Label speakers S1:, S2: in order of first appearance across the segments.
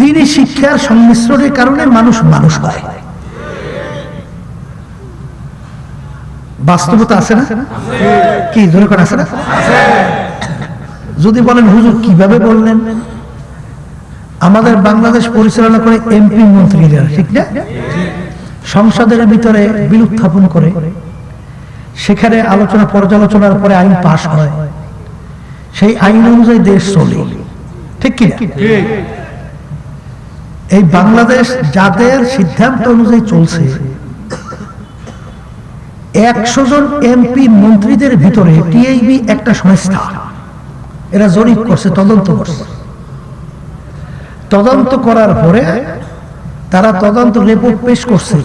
S1: দিনই শিক্ষার সংমিশ্রণের কারণে মানুষ মানুষ হয়। বাস্তবতা আছে না? কি, ধরে কোন আছে না? যদি বলেন, হুজুর, কীভাবে বললেন? আমাদের বাংলাদেশ পরিচালনা করে এমপি মন্ত্রীরা ঠিক না? সংসদের ভিতরে বিল উত্থাপন করে। সেখানে আলোচনা, পর্যালোচনার পরে আইন পাশ হয়। সেই আইন অনুযায়ী দেশ চলে। ঠিক কি এই বাংলাদেশ যাদের সিদ্ধান্ত অনুযায়ী চলছে। একশো জন এমপি মন্ত্রীদের ভিতরে টিআইবি একটা সংস্থা। এরা জরিপ করছে, তদন্ত করছে। তদন্ত করার পরে তারা তদন্ত রিপোর্ট পেশ করছে।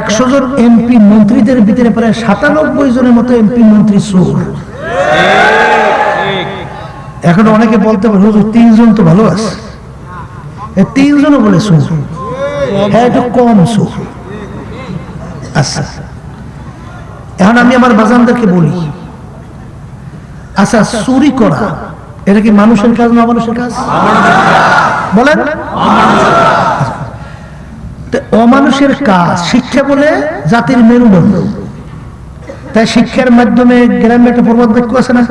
S1: একশো জন এমপি মন্ত্রীদের ভিতরে প্রায় সাতানব্বই জনের মতো এমপি মন্ত্রী চোর। এখন অনেকে বলতে পারে তিনজন তো ভালো আছে। তিনজনও বলে চোর হ্যাঁ একটু কম চোর আচ্ছা। এখন আমি আমার বলি। আচ্ছা চুরি করা, এটা কি মানুষের কাজ না মানুষের কাজ? বলেন। অমানুষের কাজ, শিক্ষা বলে জাতির মেরুদণ্ড। তাই শিক্ষার মাধ্যমে গ্রামে একটা প্রবাদ বাক্য আছে না?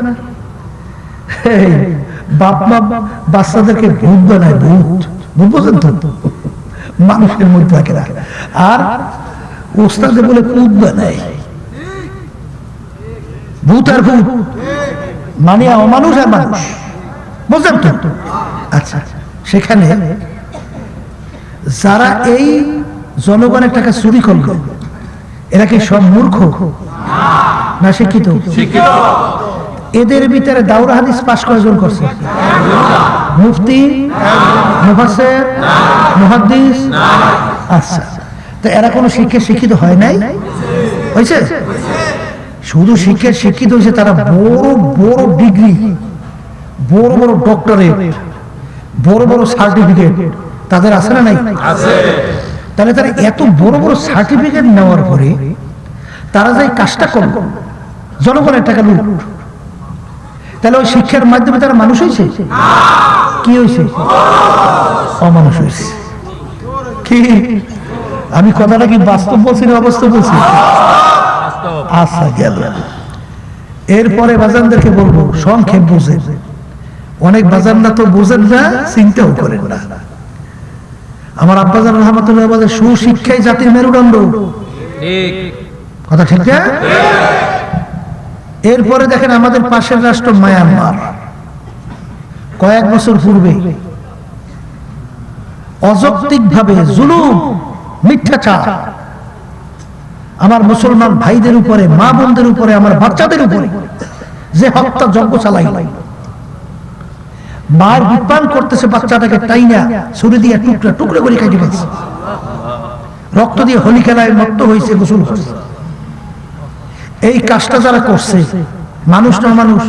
S1: বাপ মা বাচ্চাদেরকে ভূত বানায়, ভূত। বোঝেন তো মানুষের মধ্যে থাকে না। আর ওস্তাদে বলে কুদ বানায়। ভূত আর ভূত। মানে অমানুষ আর মানুষ। বুঝলেন তো? আচ্ছা সেখানে যারা এই জনগণের টাকা চুরি করল, এরা কি সব মূর্খ? না শিক্ষিত। এদের ভিতরে দাউরা হাদিস পাশ কয়জন করছে? মুফতি মুফাসের মুহাদ্দিস? আচ্ছা। তো এরা কোনো শিক্ষা শিক্ষিত হয় নাই? হয়েছে? শুধু শিক্ষা শিক্ষিত হয়েছে তারা বড় বড় ডিগ্রি বড় বড় ডক্টরেট বড় বড় সার্টিফিকেট। তাদের আছে না নাই? তাহলে তারা এত বড় বড় সার্টিফিকেট নেওয়ার পরে তারা যে কাজটা করল জনগণের টাকা লুট। তাহলে ওই শিক্ষার মাধ্যমে তারা মানুষ হয়েছে? কি হয়েছে? অমানুষ হয়েছে। কি? আমি কথাটা কি বাস্তব বলছি না অবাস্তব বলছি? আচ্ছা গেল। এরপরে বাজানদেরকে বলব সংক্ষেপ বুঝেন। অনেক বাজানরা তো বুঝেন না চিন্তাও করেন না। আমার আব্বাজান রহমতুল্লাহ বলে সুশিক্ষাই জাতির মেরুদণ্ড। কথা ঠিক না? এরপরে দেখেন আমাদের পাশের রাষ্ট্র মায়ানমার। কয়েক বছর পূর্বে। অযৌক্তিক ভাবে জুলুম, মিথ্যাচার। আমার মুসলমান ভাইদের উপরে, মা বোনদের উপরে, আমার বাচ্চাদের উপরে যে হত্যা যজ্ঞ চালাই। মার বিপান করতেছে বাচ্চাটাকে তাই না ছুরি দিয়ে টুকরা টুকরা করে কাটি গেছে রক্ত দিয়ে হোলি খেলায় মত্ত হয়েছে, গোসল করছে। এই কাজটা যারা করছে, মানুষ না মানুষ?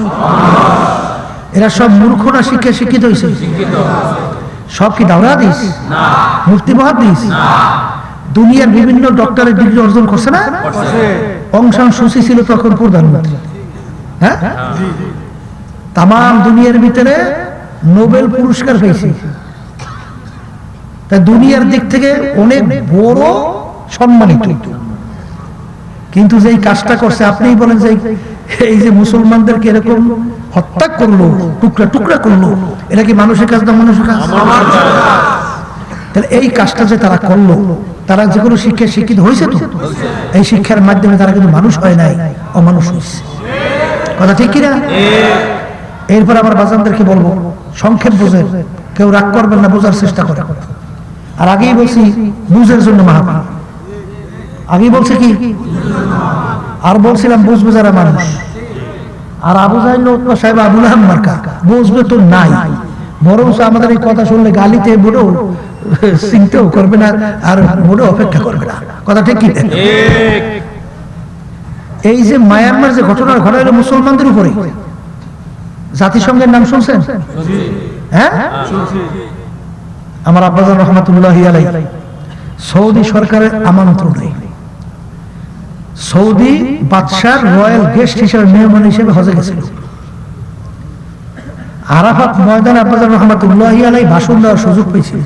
S1: এরা সব মূর্খ না শিক্ষা শিক্ষিত হয়েছে সব কি দাওরা দিস মুফতি মহাদিস দুনিয়ার বিভিন্ন ডক্টরের ডিগ্রি অর্জন করছে না? অংশান সুশি ছিল তখন প্রধানমন্ত্রী। হ্যাঁ? তাম দুনিয়ার ভিতরে নোবেল পুরস্কার পেয়েছে তা দুনিয়ার দিক থেকে অনেক বড় সম্মানিত। কিন্তু যে কাজটা করছে আপনিই বলেন যে এই যে মুসলমানদেরকে এরকম হত্যা করল টুকরা টুকরা করল এটা কি মানুষের কাজ না মানুষের কাজ? তাহলে এই কাজটা যে তারা করল তারা যে কোনো শিক্ষায় শিক্ষিত হয়েছে তো? এই শিক্ষার মাধ্যমে তারা কিন্তু মানুষ হয় নাই অমানুষ হয়েছে। কথা ঠিক কিনা? এরপর আবার বাজানদেরকে বলব সংক্ষেপ বুঝে কেউ রাগ করবেন না বোঝার চেষ্টা করে আর আগেই বলছি বুঝের জন্য মাহামা আগেই বলছে কি? আর বলছিলাম, বুঝবে যারা মানুষ। আর আবু জাহিল সাহেব আবুল আহম কাকা বুঝবে তো নাই। বরং আমাদের এই কথা শুনলে গালিতে বুড়ো চিন্তাও করবে না আর বুড়ো অপেক্ষা করবে না। কথা ঠিক কি? এই যে মায়ানমার যে ঘটনা ঘটাইলো মুসলমানদের উপরে, জাতিসংঘের নাম শুনছেন? হ্যাঁ? আমার আব্বাজান রহমতুল্লাহ আলাই সৌদি সরকারের আমন্ত্রণে সৌদি বাদশার রয়্যাল গেস্ট হিসেবে মেহমান হিসেবে হজে গেছিল। আরাফাত ময়দান আব্বাজান রহমতুল্লাহ আলাই ভাষণ দেওয়ার সুযোগ পেয়েছিল।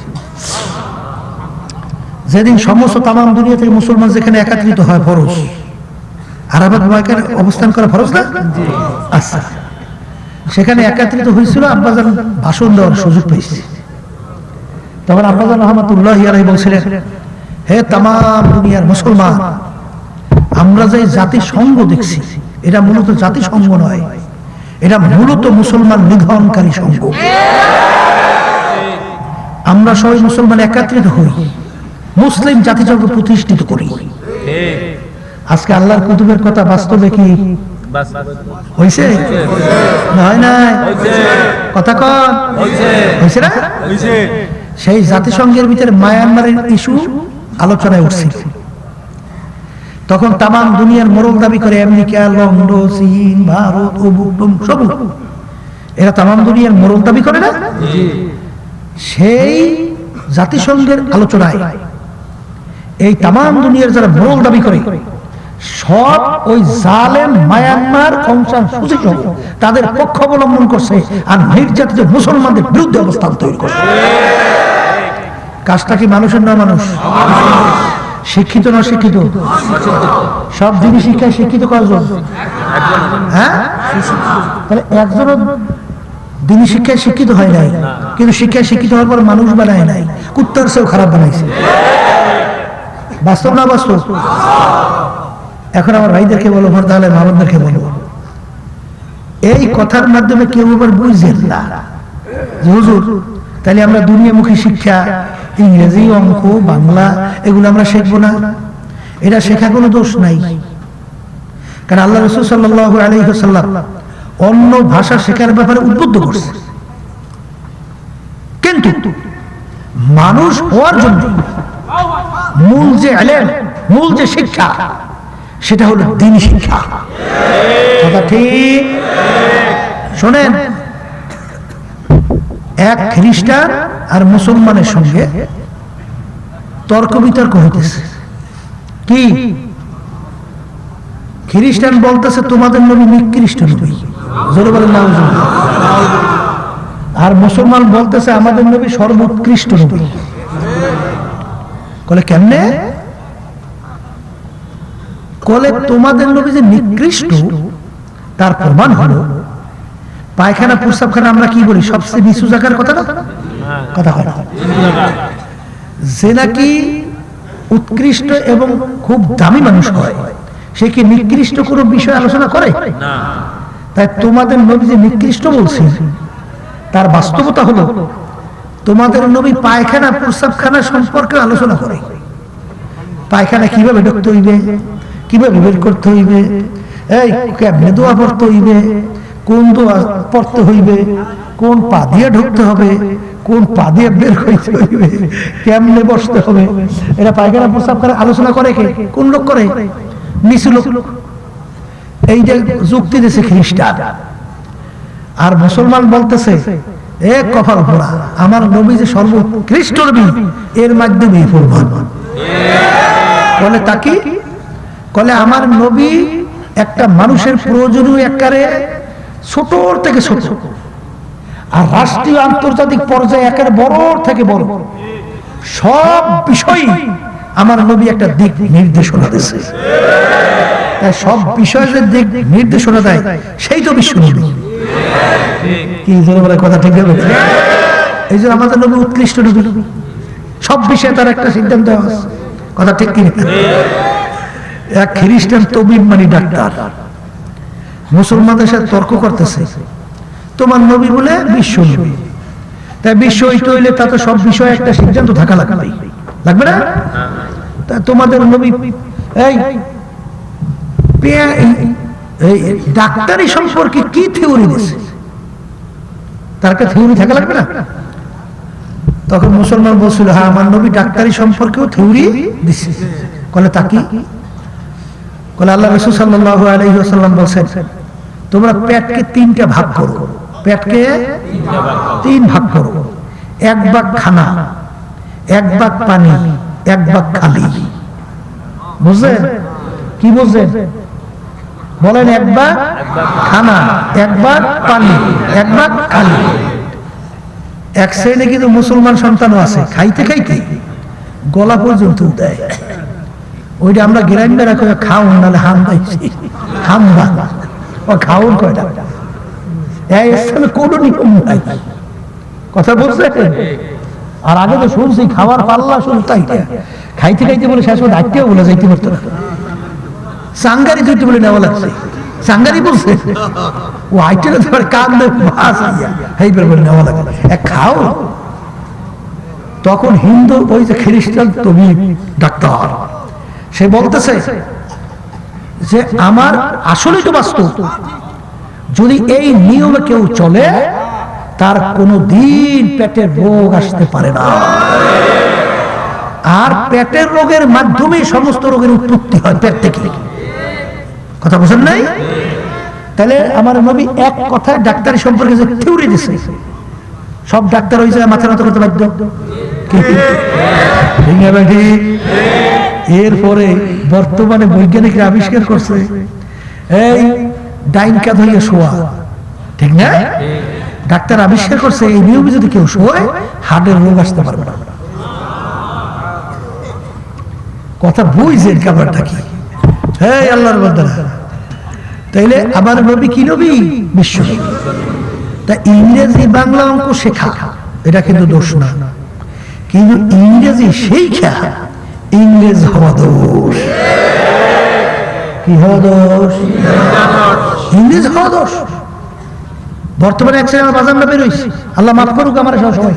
S1: যেদিন সমস্ত তামাম দুনিয়া থেকে মুসলমান যেখানে একত্রিত হয় ফরজ, আরাফাত ময়দানে অবস্থান করা ফরজ না? আচ্ছা। সেখানে একত্রিত হয়েছিল আব্বাজান ভাষণ দেওয়ার সুযোগ পেয়েছে। তখন আব্বাজান রহমতুল্লাহ আলাই বলছিলেন, হে তামাম দুনিয়ার মুসলমান আমরা যে জাতিসংঘ দেখছি এটা মূলত জাতিসংঘ নয় এটা মূলত মুসলমান নিধনকারী সংঘ। আমরা সবাই মুসলমান একত্রিত হই মুসলিম জাতিসংঘ প্রতিষ্ঠিত করি। আজকে আল্লাহর কুতুবের কথা বাস্তবে কি? হয়েছে না হয় না কথা কন। হয়েছে না? সেই জাতিসংঘের ভিতরে মায়ানমারের ইস্যু আলোচনায় উঠছিল। তখন তামাম দুনিয়ার মোরল দাবি করে আমেরিকা লন্ডন চীন ভারত সব এরা তামাম দুনিয়ার মোরল দাবি করে না? সেই জাতিসংঘের আলোচনায় এই তামাম দুনিয়ার যারা মোরল দাবি করে সব ওই জালেম মায়ানমার কংসান সুচিত তাদের পক্ষ অবলম্বন করছে আর নির্যাতিত মুসলমানদের বিরুদ্ধে অবস্থান তৈরি করছে। কাজটা কি মানুষের না মানুষ? শিক্ষিত না শিক্ষিত সব দিনই শিক্ষায় শিক্ষিত কয়জন? হ্যাঁ? তাহলে একজনও দিনী শিক্ষায় শিক্ষিত হয় নাই, কিন্তু শিক্ষায় শিক্ষিত হওয়ার পর মানুষ বানায় নাই, কুত্তার সেও খারাপ বানাইছে। বাস্তব না বাস্তব? এখন আমার ভাইদেরকে বলো, আমার তাহলে মামনদেরকে বলো। এই কথার মাধ্যমে কেউ আবার বুঝছেন না হুজুর, তাহলে আমরা দুনিয়ামুখী শিক্ষা ইংরেজি অঙ্ক, বাংলা, এগুলো আমরা শিখব না। এটা শেখা কোনো দোষ নাই। কারণ আল্লাহ রসুল সাল্লাহ আলহিহাল্লাম অন্য ভাষা শেখার ব্যাপারে উদ্বুদ্ধ করছে। কিন্তু মানুষ হওয়ার জন্য মূল যে আলেম, মূল যে শিক্ষা, সেটা হলো দিন শিক্ষা। কথা ঠিক? শোনেন, এক খ্রিস্টান আর মুসলমানের সঙ্গে তর্ক বিতর্ক হইতেছে। কি? খ্রিস্টান বলতেছে, তোমাদের নবী নিকৃষ্ট নবী। আর মুসলমান বলতেছে, আমাদের নবী সর্বোৎকৃষ্ট নবী। বলে কেমনে? কলে তোমাদের নবী যে নিকৃষ্ট, তার প্রমাণ হলো, পায়খানা, প্রস্রাবখানা আমরা কি বলি? সবচেয়ে নিচু জায়গার কথা না? কথা কথা যে নাকি উৎকৃষ্ট এবং খুব দামি মানুষ হয় সে কি নিকৃষ্ট কোনো বিষয় আলোচনা করে? তাই তোমাদের নবী যে নিকৃষ্ট বলছি তার বাস্তবতা হলো তোমাদের নবী পায়খানা প্রস্রাবখানা সম্পর্কে আলোচনা করে। পায়খানা কীভাবে ঢুকতে হইবে? কীভাবে বের করতে হইবে? এই কেমনে দোয়া পড়তে হইবে? কোন দোয়া পড়তে হইবে? কোন পা দিয়ে ঢুকতে হবে? কোন পা দিয়ে বের করতে হইবে কেমনে বসতে হবে? এটা পায়খানা প্রস্তাব করে, আলোচনা করে কে? কোন লোক করে? নিচু লোক। এই যে যুক্তি দিয়েছে খ্রিস্টান। আর মুসলমান বলতেছে এক কপাল পোড়া আমার নবী যে সর্বোৎকৃষ্ট নবী, এর মাধ্যমে বলে তাকি কলে আমার নবী একটা মানুষের প্রয়োজনীয় একারে ছোট থেকে ছোট। আর রাষ্ট্রীয় আন্তর্জাতিক পর্যায়ে একের বড় থেকে বড়। সব বিষয় আমার নবী একটা দিক নির্দেশনা তাই সব বিষয়ে যে দিক নির্দেশনা দেয়, সেই তো বিশ্ব নবী। কি জোরে বলে কথা ঠিক হবে? এই জন্য আমাদের নবী উৎকৃষ্ট নবী। সব বিষয়ে তার একটা সিদ্ধান্ত আছে। কথা ঠিক কি? এক খ্রিস্টান তবিব মানে ডাক্তার। মুসলমানদের সাথে তর্ক করতেছে। তোমার নবী বলে বিশ্ব নবী। তাই বিশ্ব ঐক্য হইলে তাতে সব বিষয়ে একটা সিদ্ধান্ত থাকা লাগবে। লাগবে না? তা তোমাদের নবী, এই ডাক্তারি সম্পর্কে কি থিওরি দিছে? তার একটা থিওরি থাকা লাগবে না? তখন মুসলমান বলছিল হ্যাঁ আমার নবী ডাক্তারি সম্পর্কেও থিওরি দিচ্ছে কলে তা কি? কলে আল্লাহ রসুল সাল্লাহ আলহিহাল্লাম বলছেন, তোমরা পেটকে তিনটা ভাগ করো। পেটকে তিন ভাগ করো। এক ভাগ খানা, এক ভাগ পানি, এক ভাগ খালি। বুঝলেন? কি বুঝলেন? বলেন একবার খানা একবার পানি একবার খালি। এক শ্রেণি কিন্তু মুসলমান সন্তানও আছে, খাইতে খাইতে গলা পর্যন্ত দেয় ওইটা আমরা গ্রামে রাখো খাউন নাহলে হাম পাইছি হাম ও খাউন কয়টা? ইসলামে কোনো নিয়ম নাই। কথা বলছে আর আগে তো শুনছি খাবার পাল্লা শুনতাই খাইতে খাইতে বলে শেষ করে দায়িত্বেও বলে যাইতে পারতো না। সাঙ্গারি তুইতে বলে নেওয়া লাগছে। সাঙ্গারি বলছে? ও তোমার কান নেওয়া লাগে এক খাও। তখন হিন্দু ওই যে খ্রিস্টান তুমি ডাক্তার, সে বলতেছে যে, আমার আসলেই তো বাস্তব। যদি এই নিয়মে কেউ চলে, তার কোনো দিন পেটের রোগ আসতে পারে না। আর পেটের রোগের মাধ্যমে সমস্ত রোগের উৎপত্তি হয় পেট থেকে। কথা বুঝেন নাই? তাহলে আমার নবী এক কথায় ডাক্তারি সম্পর্কে যে থিওরি দিছে, সব ডাক্তার হয়েছে মাথা নত করতে বাধ্য? এরপরে বর্তমানে বৈজ্ঞানিকরা আবিষ্কার করছে, এই শোয়া। ঠিক না? ডাক্তার আবিষ্কার করছে, এই নিয়মে যদি কেউ শোয়, হার্টের রোগ আসতে পারবে না। কথা বুঝছেন কি। হ্যাঁ আল্লাহর তাইলে আমার নবী কি নবী? বিশ্ব তা ইংরেজি বাংলা অঙ্ক শেখা, এটা কিন্তু দোষ না। কিন্তু ইংরেজি শেখা ইংরেজ হওয়া দোষ। কি হওয়া দোষ? ইংরেজ হওয়া দোষ বর্তমানে এক সেকেন্ড বাজার না বেরোইছি। আল্লাহ মাফ করুক আমার সব সময়।